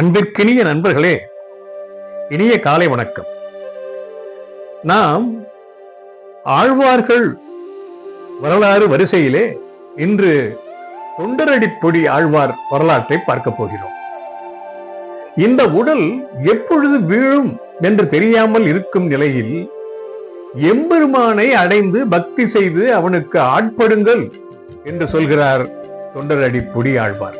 அன்பிற்கினிய நண்பர்களே இனிய காலை வணக்கம். நாம் ஆழ்வார்கள் வரலாறு வரிசையிலே இன்று தொண்டரடிப்பொடி ஆழ்வார் வரலாற்றை பார்க்க போகிறோம். இந்த உடல் எப்பொழுது வீழும் என்று தெரியாமல் இருக்கும் நிலையில் எம்பெருமானை அடைந்து பக்தி செய்து அவனுக்கு ஆட்படுங்கள் என்று சொல்கிறார் தொண்டரடி பொடி ஆழ்வார்.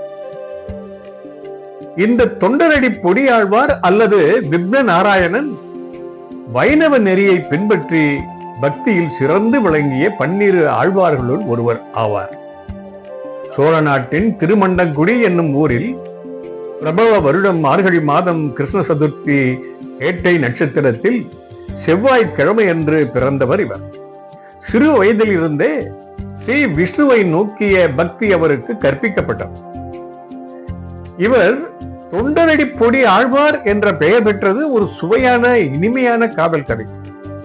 இந்த தொண்டரடி பொடியாழ்வார் அல்லது விக்ன நாராயணன் வைணவ நெறியை பின்பற்றி பக்தியில் சிறந்து விளங்கிய பன்னிரு ஆழ்வார்களுள் ஒருவர் ஆவார். சோழ நாட்டின் திருமண்டங்குடி என்னும் ஊரில் பிரபவ வருடம் மார்கழி மாதம் கிருஷ்ண சதுர்த்தி ஏட்டை நட்சத்திரத்தில் செவ்வாய்க்கிழமை என்று பிறந்தவர் இவர். சிறு வயதில் இருந்தே ஸ்ரீ விஷ்ணுவை நோக்கிய பக்தி அவருக்கு கற்பிக்கப்பட்டது. இவர் தொண்டரடி பொடி ஆழ்வார் என்ற பெயர் பெற்றது ஒரு சுவையான இனிமையான காதல் கதை.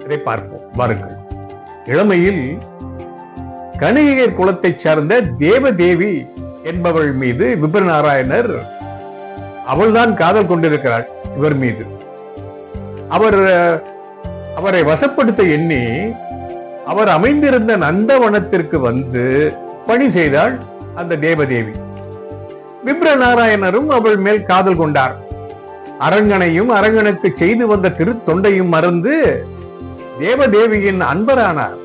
இதை பார்ப்போம். வாருங்கள். இளமையில் கணிகையர் குலத்தைச் சார்ந்த தேவதேவி என்பவள் மீது விபரநாராயணர் அவள்தான் காதல் கொண்டிருக்கிறாள் இவர் மீது. அவர் அவரை வசப்படுத்த எண்ணி அவர் அமைந்திருந்த நந்தவனத்திற்கு வந்து பணி செய்தாள் அந்த தேவதேவி. விப்ர நாராயணரும் அவள் மேல் காதல் கொண்டார். அரங்கனையும் அரங்கனுக்கு செய்து வந்த திருத்தொண்டையும் மறந்து தேவதேவியின் அன்பரானார்.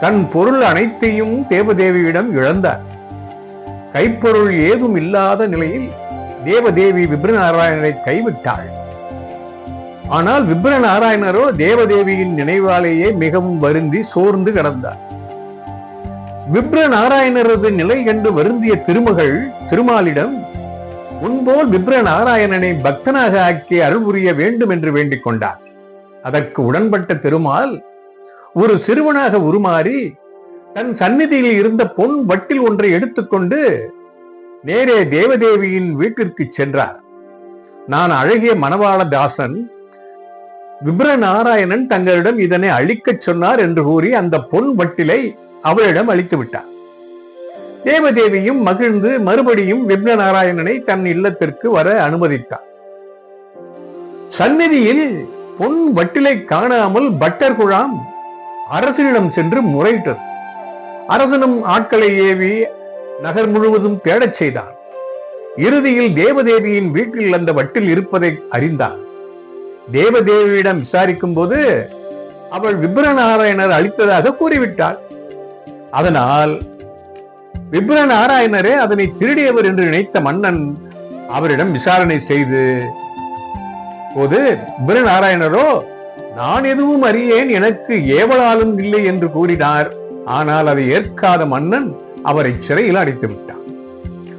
தன் பொருள் அனைத்தையும் தேவதேவியிடம் இழந்தார். கைப்பொருள் ஏதும் இல்லாத நிலையில் தேவதேவி விப்ர நாராயணனை கைவிட்டாள். ஆனால் விப்ர நாராயணரோ தேவதேவியின் நினைவாலேயே மிகவும் வருந்தி சோர்ந்து கிடந்தார். விப்ர நாராயணரது நிலை கண்டு வருந்திய திருமகள் திருமாலிடம் உன்போல் விப்ர நாராயணனை பக்தனாக ஆக்கி அருள் புரிய வேண்டும் என்று வேண்டிக் கொண்டார் அதற்கு உடன்பட்ட திருமால் ஒரு சிறுவனாக உருமாறி தன் சந்நிதியில் இருந்த பொன் வட்டில் ஒன்றை எடுத்துக்கொண்டு நேரே தேவதேவியின் வீட்டிற்கு சென்றார். நான் அழகிய மணவாள தாசன் விப்ர நாராயணன் தங்களிடம் இதனை அழிக்கச் சொன்னார் என்று கூறி அந்த பொன் வட்டிலை அவளிடம் அளித்து விட்டார். தேவதேவியும் மகிழ்ந்து மறுபடியும் விப்ர நாராயணனை தன் இல்லத்திற்கு வர அனுமதித்தார். சந்நிதியில் பொன் வட்டிலை காணாமல் பட்டர் குழாம் அரசனிடம் சென்று முறையிட்டது. அரசனும் ஆட்களை ஏவி நகர் முழுவதும் தேடச் செய்தான். இறுதியில் தேவதேவியின் வீட்டில் அந்த வட்டில் இருப்பதை அறிந்தான். தேவதேவியிடம் விசாரிக்கும் போது அவள் விப்ரநாராயணர் அளித்ததாக கூறிவிட்டாள். அதனால் விப்ரநாராயணரே அதனை திருடியவர் என்று நினைத்த மன்னன் அவரிடம் விசாரணை செய்து போது விப்ரநாராயணரோ நான் எதுவும் அறியேன் எனக்கு ஏவலாலும் இல்லை என்று கூறினார். ஆனால் அதை ஏற்காத மன்னன் அவரை சிறையில் அடைத்து விட்டார்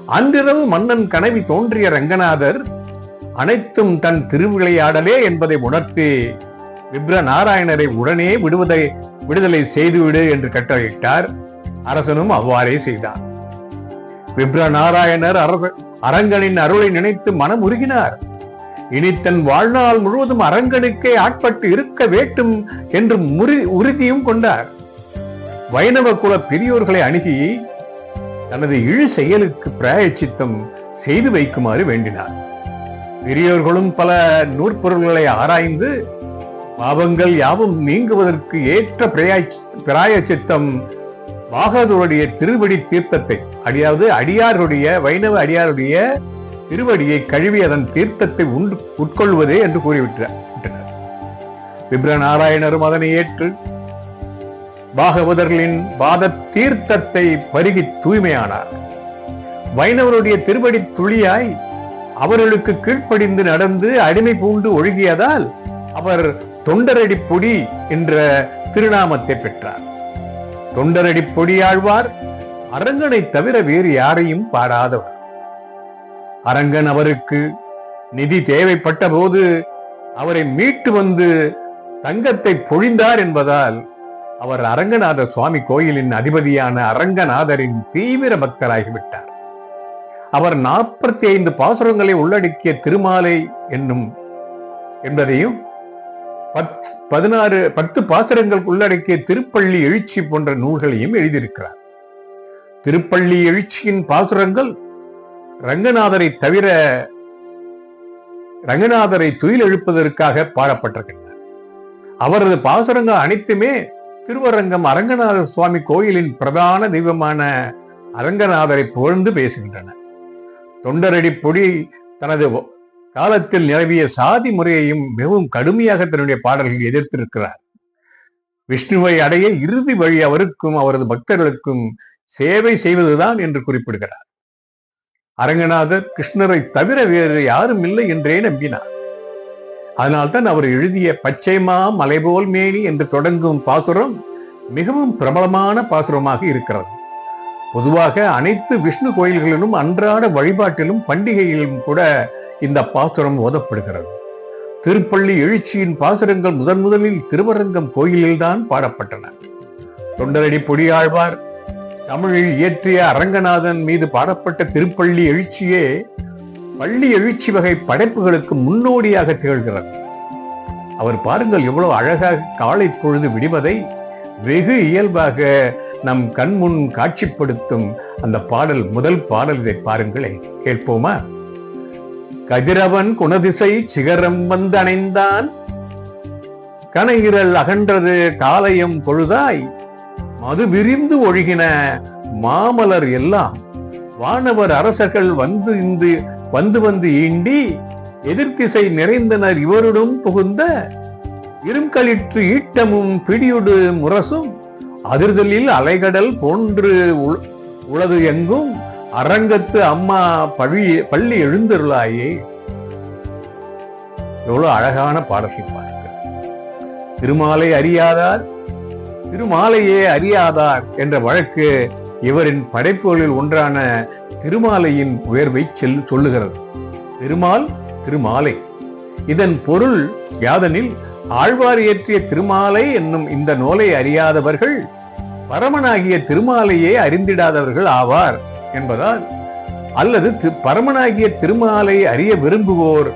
அன்றிரவு மன்னன் கனவி தோன்றிய ரங்கநாதர் அனைத்தும் தன் திருவிளையாடலே என்பதை உணர்த்தி விப்ர நாராயணரை உடனே விடுவதை விடுதலை செய்துவிடு என்று கட்டளையிட்டார். அரசனும் அவ்வாறே செய்தார் விப்ர நாராயணர் அரச அரங்கனின் அருளை நினைத்து மனம் உருகினார். இனி தன் வாழ்நாள் முழுவதும் அரங்கனுக்கே ஆட்பட்டு இருக்க வேண்டும் என்று முறி உறுதியும் கொண்டார். வைணவ குல பெரியோர்களை அணுகி தனது இழு செயலுக்கு பிராயச்சித்தம் செய்து வைக்குமாறு வேண்டினார். பெரியோர்களும் பல நூற்பொருள்களை ஆராய்ந்து பாவங்கள் யாவும் நீங்குவதற்கு ஏற்ற பிராயச்சித்தம். பாகதூருடைய திருவடி தீர்த்தத்தை அடியாவது அடியாருடைய வைணவ அடியாருடைய திருவடியை கழுவி அதன் தீர்த்தத்தை உண்டு உட்கொள்வதே என்று கூறிவிட்டார் விப்ர நாராயணரும் அதனை ஏற்று பாகவதர்களின் பாத தீர்த்தத்தை பருகி தூய்மையானார். வைணவருடைய திருவடி துளியாய் அவர்களுக்கு கீழ்ப்படிந்து நடந்து அடிமை பூண்டு ஒழுகியதால் அவர் தொண்டரடிப்பொடி என்ற திருநாமத்தை பெற்றார். தொண்டரடிப்பொடி ஆழ்வார் அரங்கனை தவிர வேறு யாரையும் பாடாதவர் அரங்கன் அவருக்கு நிதி தேவைப்பட்ட போது அவரை மீட்டு வந்து தங்கத்தை பொழிந்தார் என்பதால் அவர் அரங்கநாத சுவாமி கோயிலின் அதிபதியான அரங்கநாதரின் தீவிர பக்தராகிவிட்டார். அவர் நாற்பத்தி ஐந்து பாசுரங்களை உள்ளடக்கிய திருமாலை என்னும் என்பதையும் பதினாறு பத்து பாசுரங்கள் உள்ளடக்கிய திருப்பள்ளி எழுச்சி போன்ற நூல்களையும் எழுதியிருக்கிறார். திருப்பள்ளி எழுச்சியின் பாசுரங்கள் ரங்கநாதரை தவிர ரங்கநாதரை துயில் எழுப்பதற்காக பாடப்பட்டிருக்கின்றன. அவரது பாசுரங்கள் அனைத்துமே திருவரங்கம் அரங்கநாத சுவாமி கோயிலின் பிரதான தெய்வமான அரங்கநாதரை புகழ்ந்து பேசுகின்றன. தொண்டரடி பொடி தனது காலத்தில் நிலவிய சாதி முறையையும் மிகவும் கடுமையாக தன்னுடைய பாடல்கள் எதிர்த்திருக்கிறார். விஷ்ணுவை அடைய இறுதி வழி அவருக்கும் அவரது பக்தர்களுக்கும் சேவை செய்வதுதான் என்று குறிப்பிடுகிறார். அரங்கநாதர் கிருஷ்ணரை தவிர வேறு யாரும் இல்லை என்றே நம்பினார். அதனால்தான் அவர் எழுதிய பச்சைமா மலைபோல் மேனி என்று தொடங்கும் பாசுரம் மிகவும் பிரபலமான பாசுரமாக இருக்கிறது. பொதுவாக அனைத்து விஷ்ணு கோயில்களிலும் அன்றாட வழிபாட்டிலும் பண்டிகையிலும் கூட இந்த பாசுரம் ஓதப்படுகிறது. திருப்பள்ளி எழுச்சியின் பாசுரங்கள் முதன் முதலில் திருவரங்கம் கோயிலில்தான் பாடப்பட்டன. தொண்டரடி பொடியாழ்வார் தமிழில் இயற்றிய அரங்கநாதன் மீது பாடப்பட்ட திருப்பள்ளி எழுச்சியே பள்ளி எழுச்சி வகை படைப்புகளுக்கு முன்னோடியாக திகழ்கிறது. அவர் பாருங்கள் எவ்வளவு அழகாக காலை பொழுது விடுவதை வெகு இயல்பாக நம் கண்முன் காட்சிப்படுத்தும் அந்த பாடல் முதல் பாடல் இதை பாருங்களேன். கேட்போமா? கதிரவன் குணதிசை சிகரம் வந்தணைந்தான். கனகிரல் கனையிரல் அகன்றது காலையும் பொழுதாய். மது விரிந்து ஒழுகின மாமலர் எல்லாம். வானவர் அரசர்கள் வந்து இந்து வந்து வந்து ஈண்டி. எதிர்த்திசை நிறைந்தனர் இவருடன் புகுந்த. இரும்களிற்று ஈட்டமும் பிடியுடு முரசும். அதிர்தலில் அலைகடல் போன்று உளது எங்கும். அரங்கத்து அம்மா பழி பள்ளி எழுந்தருளாயே. எவ்வளவு அழகான பாடலை பார்க்க திருமாலை அறியாதார் திருமாலையே அறியாதார் என்ற வழக்கு இவரின் படைப்புகளில் ஒன்றான திருமாலையின் உயர்வை செல் சொல்லுகிறது. திருமால் திருமாலை. இதன் பொருள் யாதனில் ஆழ்வார் இயற்றிய திருமாலை என்னும் இந்த நூலை அறியாதவர்கள் பரமனாகிய திருமாலையே அறிந்திடாதவர்கள் ஆவார். என்பதால் அல்லது பரமனாகிய திருமாலை அறிய விரும்புவோர்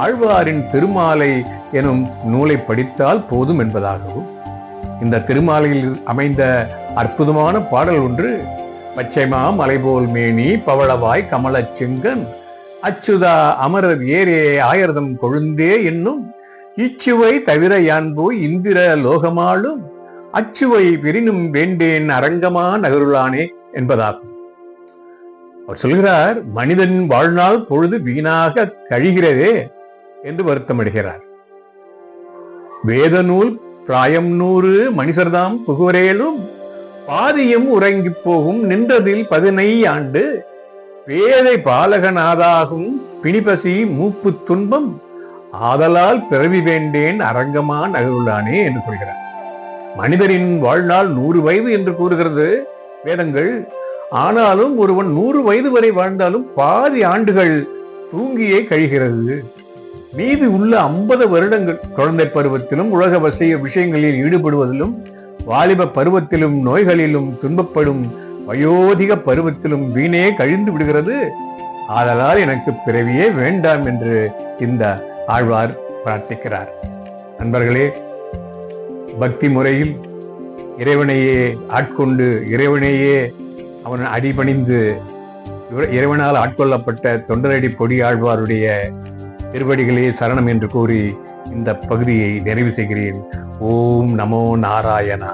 ஆழ்வாரின் திருமாலை எனும் நூலை படித்தால் போதும் என்பதாகவும் இந்த திருமாலையில் அமைந்த அற்புதமான பாடல் ஒன்று பச்சைமா மலைபோல் மேனி பவளவாய் கமலச்சிங்கன் அச்சுதா அமரர் ஏரே ஆயிரதம் கொழுந்தே என்னும் இச்சுவை தவிர யான் இந்திர லோகமாளும் அச்சுவை விரினும் வேண்டேன் அரங்கமா நகருளானே என்பதாகும். அவர் சொல்கிறார் மனிதன் வாழ்நாள் பொழுது வீணாக கழிகிறதே என்று வருத்தமிடுகிறார். வேத நூல் பிராயம் நூறு மனிதர்தாம் புகுவரேலும் பாதியும் உறங்கிப் போகும் நின்றதில் பதினை ஆண்டு வேதை பாலகனாதாகும் பிணிபசி மூப்பு துன்பம் ஆதலால் பிறவி வேண்டேன் அரங்கமா நகருளானே என்று சொல்கிறார். மனிதரின் வாழ்நாள் நூறு வயது என்று கூறுகிறது. வேதங்கள் ஆனாலும் ஒருவன் நூறு வயது வரை வாழ்ந்தாலும் பாதி ஆண்டுகள் தூங்கியே கழிகிறது. மீதி உள்ள ஐம்பது வருடங்கள் குழந்தை பருவத்திலும் உலக வசிய விஷயங்களில் ஈடுபடுவதிலும் வாலிப பருவத்திலும் நோய்களிலும் துன்பப்படும் வயோதிக பருவத்திலும் வீணே கழிந்து விடுகிறது. ஆதலால் எனக்கு பிறவியே வேண்டாம் என்று இந்த ஆழ்வார் பிரார்த்திக்கிறார். நண்பர்களே பக்தி முறையில் இறைவனையே ஆட்கொண்டு இறைவனையே அவன் அடிபணிந்து இறைவனால் ஆட்கொள்ளப்பட்ட தொண்டரடி பொடி ஆழ்வாருடைய திருவடிகளே சரணம் என்று கூறி இந்த பகுதியை நிறைவு செய்கிறேன். ஓம் நமோ நாராயணா.